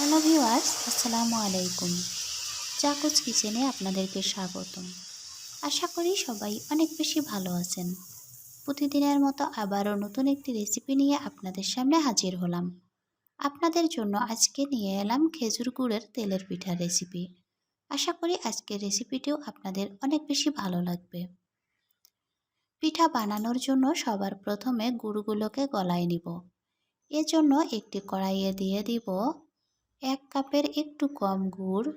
Hello viewers, আসসালামু আলাইকুম। চাকুচ কিচেনে আপনাদেরকে স্বাগতম। আশা করি সবাই অনেক বেশি ভালো আছেন। প্রতিদিনের মতো আবারও নতুন একটি রেসিপি নিয়ে আপনাদের সামনে হাজির হলাম। আপনাদের জন্য আজকে নিয়ে এলাম খেজুর গুড়ের তেলের পিঠার রেসিপি। আশা করি আজকের রেসিপিটিও আপনাদের অনেক বেশি ভালো লাগবে। পিঠা বানানোর জন্য সবার প্রথমে গুড়গুলোকে গলায় নিব। এজন্য একটি কড়াইয়ে দিয়ে দিব এক কাপের একটু কম গুড়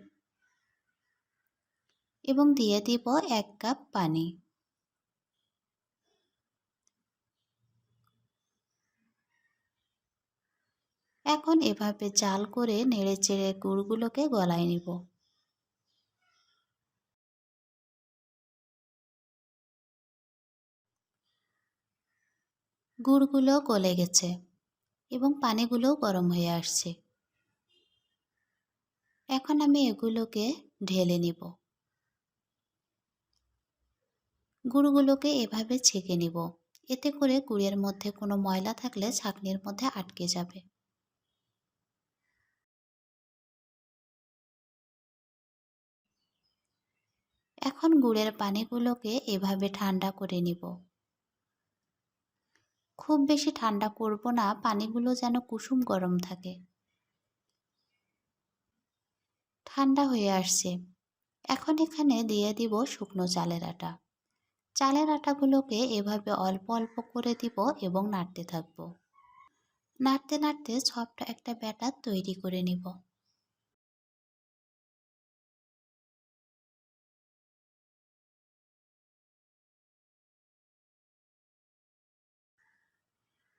এবং দিয়ে দিব এক কাপ পানি। এখন এভাবে জাল করে নেড়ে চেড়ে গুড়গুলোকে গলায় নিব। গুড়গুলো গলে গেছে এবং পানিগুলোও গরম হয়ে আসছে। এখন আমি এগুলোকে ঢেলে নিব। গুড়গুলোকে এভাবে ছেঁকে নিব। এতে করে গুড়ের মধ্যে কোনো ময়লা থাকলে ছাঁকনির মধ্যে আটকে যাবে। এখন গুড়ের পানিগুলোকে এভাবে ঠান্ডা করে নিব। খুব বেশি ঠান্ডা করব না, পানিগুলো যেন কুসুম গরম থাকে। ঠান্ডা হয়ে আসছে। এখন এখানে দিয়ে দিব শুকনো চালের আটা। চালের আটাগুলোকে এভাবে অল্প অল্প করে দিব এবং নাড়তে থাকব। নাড়তে নাড়তে সবটা একটা ব্যাটার তৈরি করে নিব।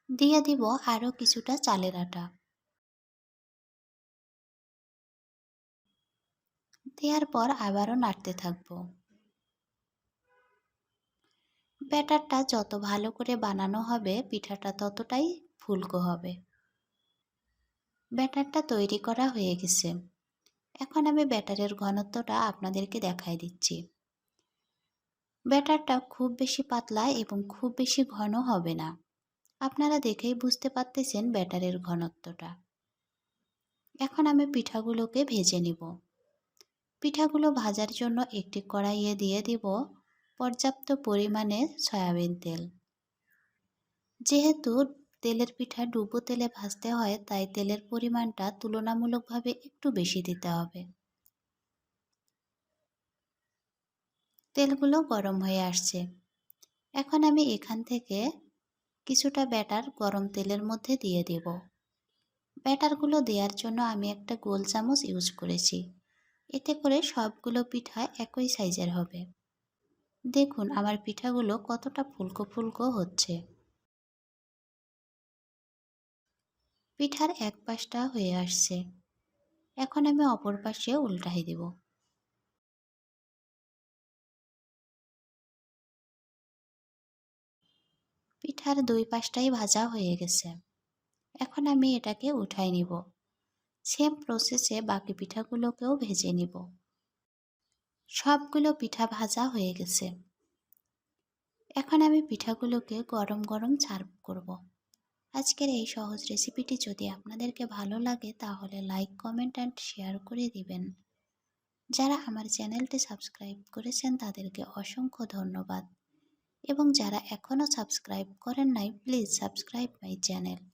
দিয়ে দিব আরও কিছুটা চালের আটা। দেওয়ার পর আবারও নাড়তে থাকব। ব্যাটারটা যত ভালো করে বানানো হবে, পিঠাটা ততটাই ফুলকো হবে। ব্যাটারটা তৈরি করা হয়ে গেছে। এখন আমি ব্যাটারের ঘনত্বটা আপনাদেরকে দেখাই দিচ্ছি। ব্যাটারটা খুব বেশি পাতলা এবং খুব বেশি ঘন হবে না। আপনারা দেখেই বুঝতে পারতেছেন ব্যাটারের ঘনত্বটা। এখন আমি পিঠাগুলোকে ভেজে নিব। পিঠাগুলো ভাজার জন্য একটি কড়াইয়ে দিয়ে দিব পর্যাপ্ত পরিমাণে সয়াবিন তেল। যেহেতু তেলের পিঠা ডুবো তেলে ভাজতে হয়, তাই তেলের পরিমাণটা তুলনামূলকভাবে একটু বেশি দিতে হবে। তেলগুলো গরম হয়ে আসছে। এখন আমি এখান থেকে কিছুটা ব্যাটার গরম তেলের মধ্যে দিয়ে দেব। ব্যাটারগুলো দেওয়ার জন্য আমি একটা গোল চামচ ইউজ করেছি। এতে করে সবগুলো পিঠা একই সাইজের হবে। দেখুন আমার পিঠাগুলো কতটা ফুলকো ফুলকো হচ্ছে। পিঠার এক পাশটা হয়ে আসছে। এখন আমি অপর পাশে উল্টাই দেব। পিঠার দুই পাশটাই ভাজা হয়ে গেছে। এখন আমি এটাকে উঠাই নিব। সেম প্রসেসে বাকি পিঠাগুলোকেও ভেজে নিব। সবগুলো পিঠা ভাজা হয়ে গেছে। এখন আমি পিঠাগুলোকে গরম গরম সার্ভ করব। আজকের এই সহজ রেসিপিটি যদি আপনাদেরকে ভালো লাগে, তাহলে লাইক কমেন্ট অ্যান্ড শেয়ার করে দিবেন। যারা আমার চ্যানেলটি সাবস্ক্রাইব করেছেন, তাদেরকে অসংখ্য ধন্যবাদ। এবং যারা এখনও সাবস্ক্রাইব করেন নাই প্লিজ সাবস্ক্রাইব মাই চ্যানেল